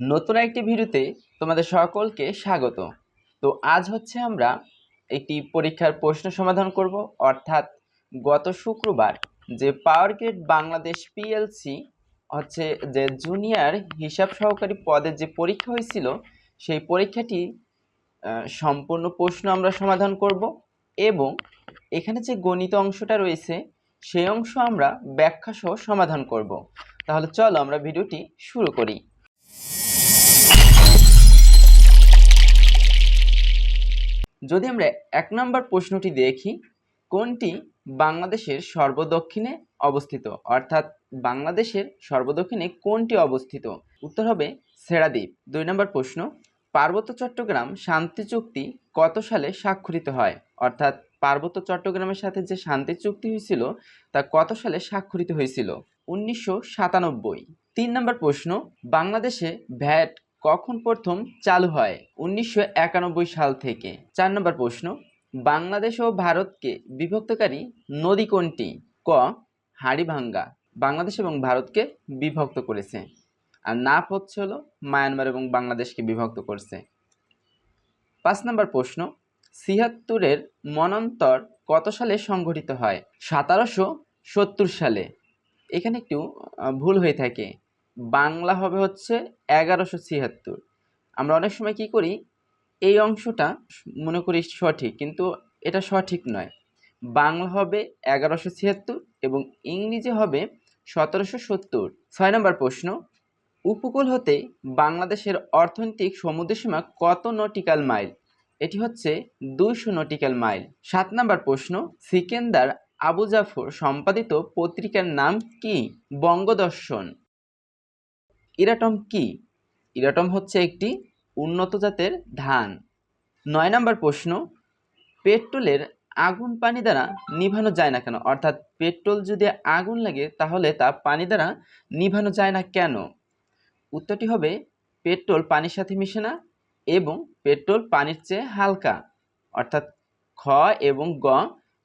নতুন একটি ভিডিওতে তোমাদের সকলকে স্বাগত। তো আজ হচ্ছে আমরা একটি পরীক্ষার প্রশ্ন সমাধান করব, অর্থাৎ গত শুক্রবার যে পাওয়ার গ্রেড বাংলাদেশ পিএলসি হচ্ছে যে জুনিয়র হিসাব সহকারী পদের যে পরীক্ষা হয়েছিল, সেই পরীক্ষাটি সম্পূর্ণ প্রশ্ন আমরা সমাধান করব এবং এখানে যে গণিত অংশটা রয়েছে, সেই অংশ আমরা ব্যাখ্যা সহ সমাধান করব। তাহলে চলো আমরা ভিডিওটি শুরু করি। যদি আমরা এক নম্বর প্রশ্নটি দেখি, কোনটি বাংলাদেশের সর্বদক্ষিণে অবস্থিত? অর্থাৎ বাংলাদেশের সর্বদক্ষিণে কোনটি অবস্থিত? উত্তর হবে সেরাদ্বীপ। দুই নম্বর প্রশ্ন, পার্বত্য চট্টগ্রাম শান্তি চুক্তি কত সালে স্বাক্ষরিত হয়? অর্থাৎ পার্বত্য চট্টগ্রামের সাথে যে শান্তি চুক্তি হয়েছিল, তা কত সালে স্বাক্ষরিত হয়েছিল? উনিশশো সাতানব্বই। তিন নম্বর প্রশ্ন, বাংলাদেশে ভ্যাট কখন প্রথম চালু হয়? উনিশশো একানব্বই সাল থেকে। চার নম্বর প্রশ্ন, বাংলাদেশ ও ভারতকে বিভক্তকারী নদী কোনটি? ক, হাড়িভাঙ্গা। বাংলাদেশ এবং ভারতকে বিভক্ত করেছে। আর নাপ হচ্ছে হলো মায়ানমার এবং বাংলাদেশকে বিভক্ত করছে। পাঁচ নম্বর প্রশ্ন, ছিয়াত্তরের মনন্তর কত সালে সংঘটিত হয়? সতেরোশো সত্তর সালে। এখানে একটু ভুল হয়ে থাকে। বাংলা হবে হচ্ছে এগারোশো ছিয়াত্তর। আমরা অনেক সময় কি করি, এই অংশটা মনে করি সঠিক, কিন্তু এটা সঠিক নয়। বাংলা হবে এগারোশো ছিয়াত্তর এবং ইংরেজি হবে সতেরোশো সত্তর। ছয় নম্বর প্রশ্ন, উপকূল হতে বাংলাদেশের অর্থনৈতিক সমুদ্রসীমা কত নটিক্যাল মাইল? এটি হচ্ছে দুইশো নটিক্যাল মাইল। সাত নম্বর প্রশ্ন, সিকেন্দার আবু জাফর সম্পাদিত পত্রিকার নাম কি? বঙ্গদর্শন। ইরাটম কি? ইরাটম হচ্ছে একটি উন্নত জাতের ধান। নয় নম্বর প্রশ্ন, পেট্রোলের আগুন পানি দ্বারা নিভানো যায় না কেন? অর্থাৎ পেট্রোল যদি আগুন লাগে, তাহলে তা পানি দ্বারা নিভানো যায় না কেন? উত্তরটি হবে, পেট্রোল পানির সাথে মিশে না এবং পেট্রোল পানির চেয়ে হালকা। অর্থাৎ খ এবং গ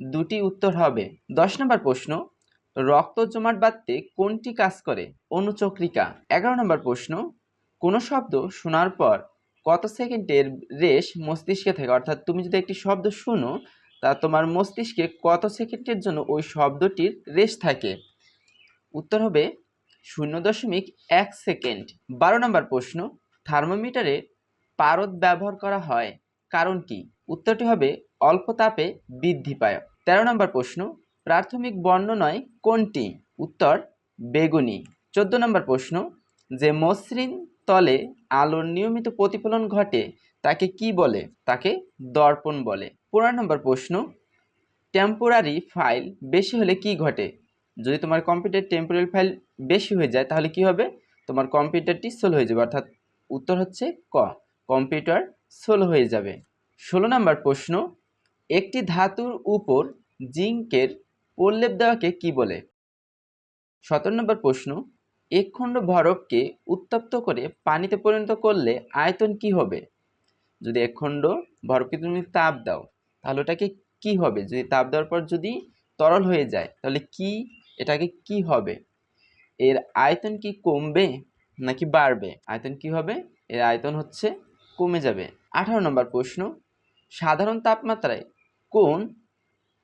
দুটি উত্তর হবে। দশ নম্বর প্রশ্ন রক্ত জমাট বাঁধতে কোনটি কাজ করে? অনুচক্রিকা। এগারো নম্বর প্রশ্ন। কোনো শব্দ শোনার পর কত সেকেন্ডের রেশ মস্তিষ্কে থাকে? অর্থাৎ তুমি যদি একটি শব্দ শুনো, তা তোমার মস্তিষ্কে কত সেকেন্ডের জন্য ওই শব্দটির রেশ থাকে? উত্তর হবে শূন্য দশমিক এক সেকেন্ড। বারো নম্বর প্রশ্ন, থার্মোমিটারে পারদ ব্যবহার করা হয় কারণ কি? উত্তরটি হবে অল্প তাপে বৃদ্ধি পায়। তেরো নম্বর প্রশ্ন প্রাথমিক বর্ণ নয়, কোনটি? উত্তর, বেগুনি। চোদ্দ নম্বর প্রশ্ন, যে মসৃণ তলে আলোর নিয়মিত প্রতিফলন ঘটে, তাকে কি বলে? তাকে দর্পণ বলে। পনেরো নম্বর প্রশ্ন টেম্পোরারি ফাইল বেশি হলে কি ঘটে? যদি তোমার কম্পিউটার টেম্পোরারি ফাইল বেশি হয়ে যায়, তাহলে কি হবে? তোমার কম্পিউটারটি স্লো হয়ে যাবে। অর্থাৎ উত্তর হচ্ছে ক কম্পিউটার স্লো হয়ে যাবে। ষোলো নম্বর প্রশ্ন, একটি ধাতুর উপর জিঙ্কের প্রলেপ দেওয়াকে কি বলে? সতেরো নম্বর প্রশ্ন এক খণ্ড বরফকে উত্তপ্ত করে পানিতে পরিণত করলে আয়তন কি হবে? যদি এক খণ্ড বরফকে তুমি তাপ দাও, তাহলে ওটাকে কি হবে? যদি তাপ দেওয়ার পর যদি তরল হয়ে যায়, তাহলে কি, এটাকে কি হবে? এর আয়তন কি কমবে নাকি বাড়বে? আয়তন কি হবে? এর আয়তন হচ্ছে কমে যাবে। আঠারো নম্বর প্রশ্ন, সাধারণ তাপমাত্রায় কোন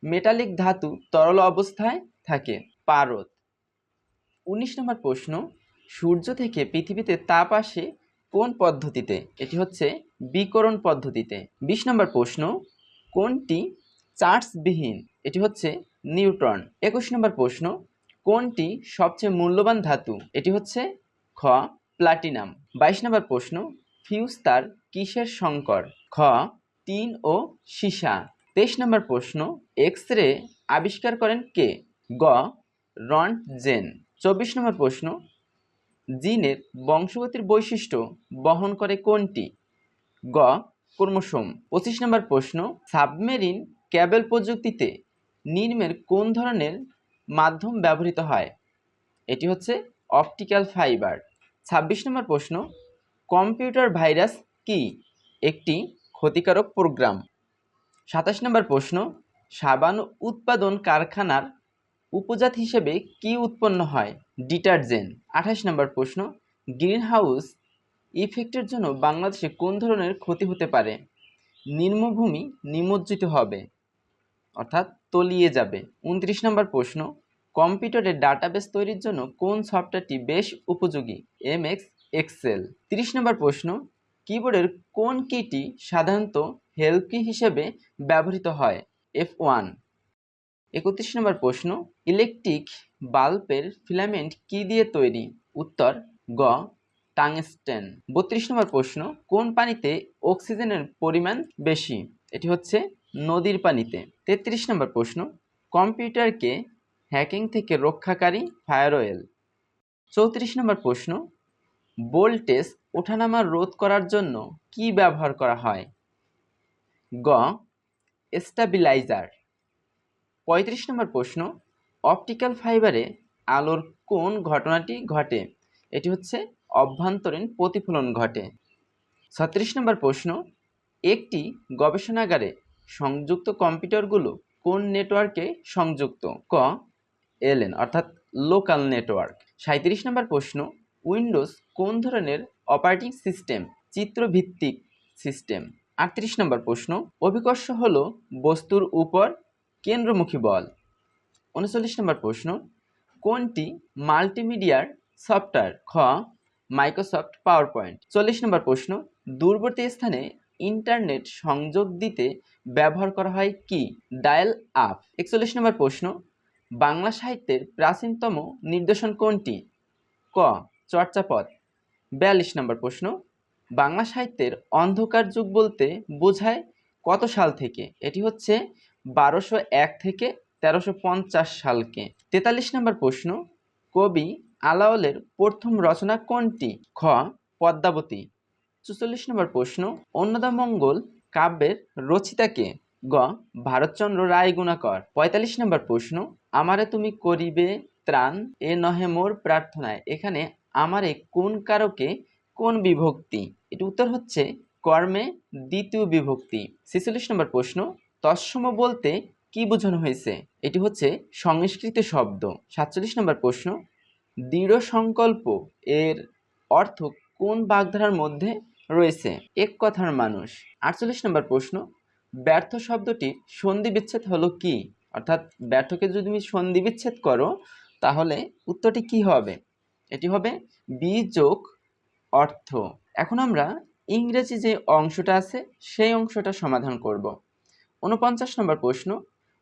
মেটালিক ধাতু তরল অবস্থায় থাকে, পারদ। উনিশ নম্বর প্রশ্ন, সূর্য থেকে পৃথিবীতে তাপ আসে কোন পদ্ধতিতে? এটি হচ্ছে বিকরণ পদ্ধতিতে। বিশ নম্বর প্রশ্ন, কোনটি চার্জবিহীন? এটি হচ্ছে নিউট্রন। একুশ নম্বর প্রশ্ন, কোনটি সবচেয়ে মূল্যবান ধাতু? এটি হচ্ছে খ, প্লাটিনাম। বাইশ নম্বর প্রশ্ন, ফিউজ তার কিসের সংকর? খ, টিন ও সীসা। তেইশ নম্বর প্রশ্ন এক্স রে আবিষ্কার করেন কে? গ রন্টজেন চব্বিশ নম্বর প্রশ্ন, জিনের বংশগতির বৈশিষ্ট্য বহন করে কোনটি? গ, ক্রোমোসোম। পঁচিশ নম্বর প্রশ্ন, সাবমেরিন ক্যাবেল প্রযুক্তিতে নির্মের কোন ধরনের মাধ্যম ব্যবহৃত হয়? এটি হচ্ছে অপটিক্যাল ফাইবার। ছাব্বিশ নম্বর প্রশ্ন, কম্পিউটার ভাইরাস কি? একটি ক্ষতিকারক প্রোগ্রাম। সাতাশ নম্বর প্রশ্ন, সাবান উৎপাদন কারখানার উপজাত হিসেবে কি উৎপন্ন হয়? ডিটারজেন্ট। আঠাশ নম্বর প্রশ্ন গ্রিন হাউস ইফেক্টের জন্য বাংলাদেশে কোন ধরনের ক্ষতি হতে পারে? নিম্নভূমি নিমজ্জিত হবে, অর্থাৎ তলিয়ে যাবে। উনত্রিশ নম্বর প্রশ্ন কম্পিউটারের ডাটাবেস তৈরির জন্য কোন সফটওয়্যারটি বেশ উপযোগী? M X Excel. তিরিশ নম্বর প্রশ্ন, কিবোর্ডের কোন কিটি সাধারণত হেল্প কি হিসেবে ব্যবহৃত হয় এফ ওয়ান একত্রিশ নম্বর প্রশ্ন, ইলেকট্রিক বাল্বের ফিলামেন্ট কি দিয়ে তৈরি? উত্তর, গ, টাংস্টেন। বত্রিশ নম্বর প্রশ্ন, কোন পানিতে অক্সিজেনের পরিমাণ বেশি? এটি হচ্ছে নদীর পানিতে। তেত্রিশ নম্বর প্রশ্ন, কম্পিউটারকে হ্যাকিং থেকে রক্ষাকারী ফায়ারওয়েল চৌত্রিশ নম্বর প্রশ্ন, ভোল্টেজ ওঠানামা রোধ করার জন্য কি ব্যবহার করা হয়? গ স্টাবিলাইজার পঁয়ত্রিশ নম্বর প্রশ্ন অপটিক্যাল ফাইবারে আলোর কোন ঘটনাটি ঘটে? এটি হচ্ছে অভ্যন্তরীণ প্রতিফলন ঘটে। ছত্রিশ নম্বর প্রশ্ন, একটি গবেষণাগারে সংযুক্ত কম্পিউটারগুলো কোন নেটওয়ার্কে সংযুক্ত? ক, এলএন, অর্থাৎ লোকাল নেটওয়ার্ক। সাঁত্রিশ নম্বর প্রশ্ন, উইন্ডোজ কোন ধরনের অপারেটিং সিস্টেম, চিত্রভিত্তিক সিস্টেম? আটত্রিশ নম্বর প্রশ্ন, অভিকর্ষ হল বস্তুর উপর কেন্দ্রমুখী বল। উনচল্লিশ নম্বর প্রশ্ন, কোনটি মাল্টিমিডিয়ার সফটওয়্যার, খ, মাইক্রোসফট পাওয়ার পয়েন্ট চল্লিশ নম্বর প্রশ্ন, দূরবর্তী স্থানে ইন্টারনেট সংযোগ দিতে ব্যবহার করা হয় কি? Dial up. একচল্লিশ নম্বর প্রশ্ন, বাংলা সাহিত্যের প্রাচীনতম নির্দেশন কোনটি? ক, চর্চাপদ। বিয়াল্লিশ নম্বর প্রশ্ন বাংলা সাহিত্যের অন্ধকার যুগ বলতে বোঝায় কত সাল থেকে? এটি হচ্ছে বারোশো এক থেকে তেরোশো পঞ্চাশ সালকে। তেতাল্লিশ নম্বর প্রশ্ন, কবি আলাওলের প্রথম রচনা কোনটি? খ, পদ্মাবতী। চুচল্লিশ নম্বর প্রশ্ন অন্নদামঙ্গল কাব্যের রচিতাকে গ, ভারতচন্দ্র রায় গুণাকর। পঁয়তাল্লিশ নম্বর প্রশ্ন, আমারে তুমি করিবে ত্রাণ, এ নহে মোর প্রার্থনায়। এখানে আমারে কোন কারকে কোন বিভক্তি? এটি উত্তর হচ্ছে কর্মে দ্বিতীয় বিভক্তি। ছেচল্লিশ নম্বর প্রশ্ন, তৎসম বলতে কি বোঝানো হয়েছে? এটি হচ্ছে সংস্কৃত শব্দ। সাতচল্লিশ নম্বর প্রশ্ন, দৃঢ় সংকল্প এর অর্থ কোন বাগধারার মধ্যে রয়েছে? এক কথার মানুষ। আটচল্লিশ নম্বর প্রশ্ন, ব্যর্থ শব্দটি সন্ধি বিচ্ছেদ হলো কি? অর্থাৎ ব্যর্থকে যদি তুমি সন্ধি বিচ্ছেদ করো, তাহলে উত্তরটি কি হবে? এটি হবে বি যোগ অর্থ। এখন আমরা ইংরেজি যে অংশটা আছে, সেই অংশটা সমাধান করব। উনপঞ্চাশ নম্বর প্রশ্ন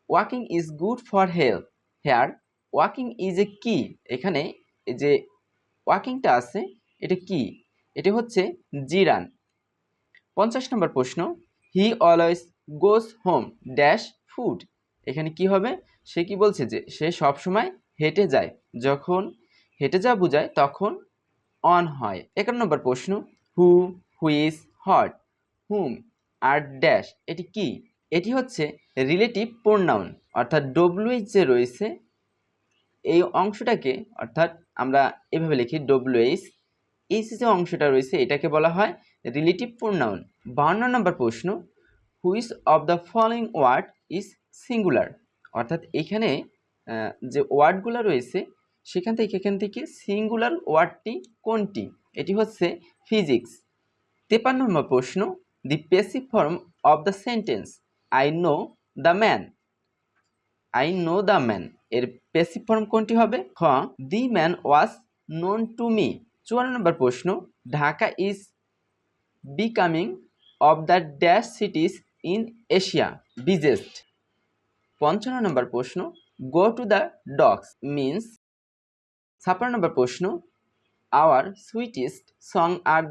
walking is good for health here walking is a কি এখানে যে ওয়াকিংটা আছে, এটা কি এটি হচ্ছে জিরান। পঞ্চাশ নম্বর প্রশ্ন he always goes home dash food এখানে কি হবে? সে কি বলছে যে, সে সব সময় হেঁটে যায়। যখন হেঁটে যা বোঝায়, তখন অন হয়। একান্ন নম্বর প্রশ্ন who whose hot whom are dash এটি কি? এটি হচ্ছে রিলেটিভ প্রোনাউন অর্থাৎ ডব্লিউএইচ যে রয়েছে, এই অংশটাকে, অর্থাৎ আমরা এভাবে লিখি ডব্লিউএইচ এইচ যে অংশটা রয়েছে, এটাকে বলা হয় রিলেটিভ প্রোনাউন বান্ন নম্বর প্রশ্ন which of the following word is singular অর্থাৎ এখানে যে ওয়ার্ডগুলো রয়েছে সেখান থেকে, এখান থেকে সিঙ্গুলার ওয়ার্ডটি কোনটি? এটি হচ্ছে ফিজিক্স তেপান্ন নম্বর প্রশ্ন the passive form of the sentence I know the man I know the man এর পেসিভ ফর্ম কোনটি হবে? খ the man was known to me চুয়ান্ন নম্বর প্রশ্ন, Dhaka is becoming of the dash cities in Asia biggest পঞ্চান্ন নম্বর প্রশ্ন go to the dogs means ছাপ্পান্ন নম্বর প্রশ্ন our sweetest song are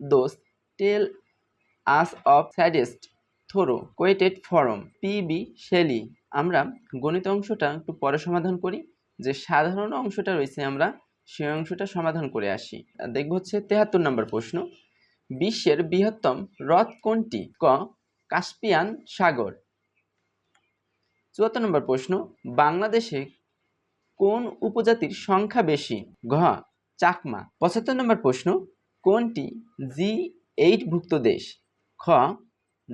those tell us of saddest thought quoted from PB Shelley আমরা গণিত অংশটা একটু পরে সমাধান করি, যে সাধারণ অংশটা রয়েছে আমরা সেই অংশটা সমাধান করে আসি। দেখব হচ্ছে তেহাত্তর নম্বর প্রশ্ন, বিশ্বের বৃহত্তম হ্রদ কোনটি? ক, কাস্পিয়ান সাগর। চুয়াত্তর নম্বর প্রশ্ন, বাংলাদেশে কোন উপজাতির সংখ্যা বেশি? ঘ. চাকমা। পঁচাত্তর নম্বর প্রশ্ন, কোনটি জি এইট ভুক্ত দেশ? খ.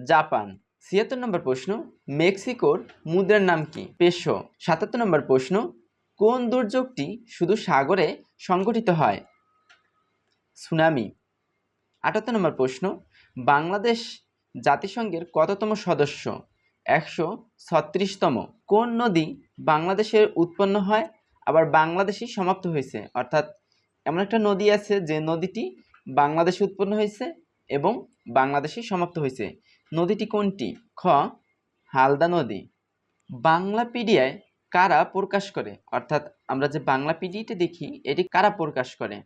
জাপান। ছিয়াত্তর নম্বর প্রশ্ন, মেক্সিকোর মুদ্রার নাম কি? পেশো। সাতাত্তর নম্বর প্রশ্ন, কোন দুর্যোগটি শুধু সাগরে সংঘটিত হয়? সুনামি। আটাত্তর নম্বর প্রশ্ন, বাংলাদেশ জাতিসংঘের কততম সদস্য? একশো ছত্রিশতম। কোন নদী বাংলাদেশে উৎপন্ন হয়? আবার বাংলাদেশেই সমাপ্ত হয়েছে। অর্থাৎ এমন একটা নদী আছে যে নদীটি বাংলাদেশে উৎপন্ন হয়েছে এবং বাংলাদেশে সমাপ্ত হয়েছে। নদীটি কোনটি? খ, হালদা নদী। বাংলাপিডিয়ায় কারা প্রকাশ করে? অর্থাৎ আমরা যে বাংলা পিডিতে দেখি, এটি কারা প্রকাশ করে?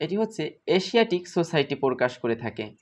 এটি হচ্ছে এশিয়াটিক সোসাইটি প্রকাশ করে থাকে।